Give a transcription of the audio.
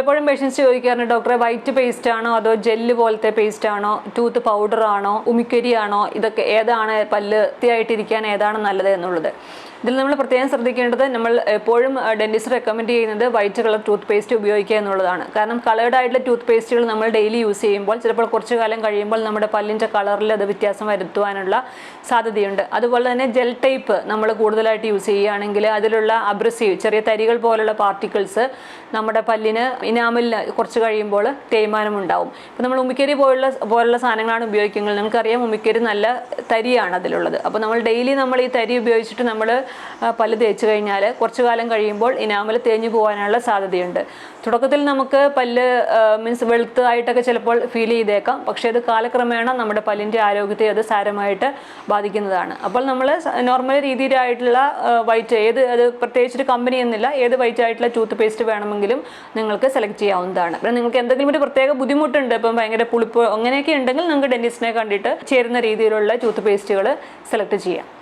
പലപ്പോഴും പേഷ്യൻസ് ചോദിക്കാറുണ്ട് ഡോക്ടറെ വൈറ്റ് പേസ്റ്റ് ആണോ അതോ ജെല്ല് പോലത്തെ പേസ്റ്റ് ആണോ? ടൂത്ത് പൗഡർ ആണോ? ഉമിക്കരി ആണോ? ഇതൊക്കെ ഏതാണ്? പല്ല് വൃത്തിയായിട്ടിരിക്കാൻ ഏതാണ് നല്ലത് എന്നുള്ളത്? ഇതിൽ നമ്മൾ പ്രത്യേകം ശ്രദ്ധിക്കേണ്ടത് നമ്മൾ എപ്പോഴും ഡെന്റിസ്റ്റ് റെക്കമെൻഡ് ചെയ്യുന്നത് വൈറ്റ് കളർ ടൂത്ത് പേസ്റ്റ് ഉപയോഗിക്കുക എന്നുള്ളതാണ്. കാരണം കളേർഡ് ആയിട്ടുള്ള ടൂത്ത് പേസ്റ്റുകൾ നമ്മൾ ഡെയിലി യൂസ് ചെയ്യുമ്പോൾ ചിലപ്പോൾ കുറച്ച് കാലം കഴിയുമ്പോൾ നമ്മുടെ പല്ലിന്റെ കളറിൽ അത് വ്യത്യാസം വരുത്തുവാനുള്ള സാധ്യതയുണ്ട്. അതുപോലെ തന്നെ ജെൽ ടൈപ്പ് നമ്മൾ കൂടുതലായിട്ട് യൂസ് ചെയ്യുകയാണെങ്കിൽ അതിലുള്ള അബ്രസീവ് ചെറിയ തരികൾ പോലുള്ള പാർട്ടിക്കിൾസ് നമ്മുടെ പല്ലിന് ഇനാമലിന് കുറച്ച് കഴിയുമ്പോൾ തേയ്മാനം ഉണ്ടാവും. ഇപ്പം നമ്മൾ ഉമ്മിക്കരി പോലുള്ള പോലുള്ള സാധനങ്ങളാണ് ഉപയോഗിക്കുന്നത്. നമുക്കറിയാം ഉമ്മിക്കരി നല്ല തരിയാണ് അതിലുള്ളത്. അപ്പോൾ നമ്മൾ ഡെയിലി നമ്മൾ ഈ തരി ഉപയോഗിച്ചിട്ട് നമ്മൾ പല്ല് തേച്ച് കഴിഞ്ഞാൽ കുറച്ച് കാലം കഴിയുമ്പോൾ ഇനാമൽ തേഞ്ഞു പോകാനുള്ള സാധ്യതയുണ്ട്. തുടക്കത്തിൽ നമുക്ക് പല്ല് മീൻസ് വെളുത്തതായിട്ടൊക്കെ ചിലപ്പോൾ ഫീൽ ചെയ്തേക്കാം. പക്ഷേ അത് കാലക്രമേണ നമ്മുടെ പല്ലിന്റെ ആരോഗ്യത്തെ അത് സാരമായിട്ട് ബാധിക്കുന്നതാണ്. അപ്പോൾ നമ്മൾ നോർമൽ രീതിയിലായിട്ടുള്ള വൈറ്റ് ഏത് അത് പ്രത്യേകിച്ചൊരു കമ്പനി എന്നില്ല ഏത് വൈറ്റ് ആയിട്ടുള്ള ടൂത്ത് പേസ്റ്റ് വേണമെങ്കിലും നിങ്ങൾക്ക് സെലക്ട് ചെയ്യാവുന്നതാണ്. പിന്നെ നിങ്ങൾക്ക് എന്തെങ്കിലും ഒരു പ്രത്യേക ബുദ്ധിമുട്ടുണ്ട് ഇപ്പം ഭയങ്കര പുളിപ്പ് അങ്ങനെയൊക്കെ ഉണ്ടെങ്കിൽ നിങ്ങൾക്ക് ഡെന്റിസ്റ്റിനെ കണ്ടിട്ട് ചേരുന്ന രീതിയിലുള്ള ടൂത്ത് പേസ്റ്റുകൾ സെലക്ട് ചെയ്യാം.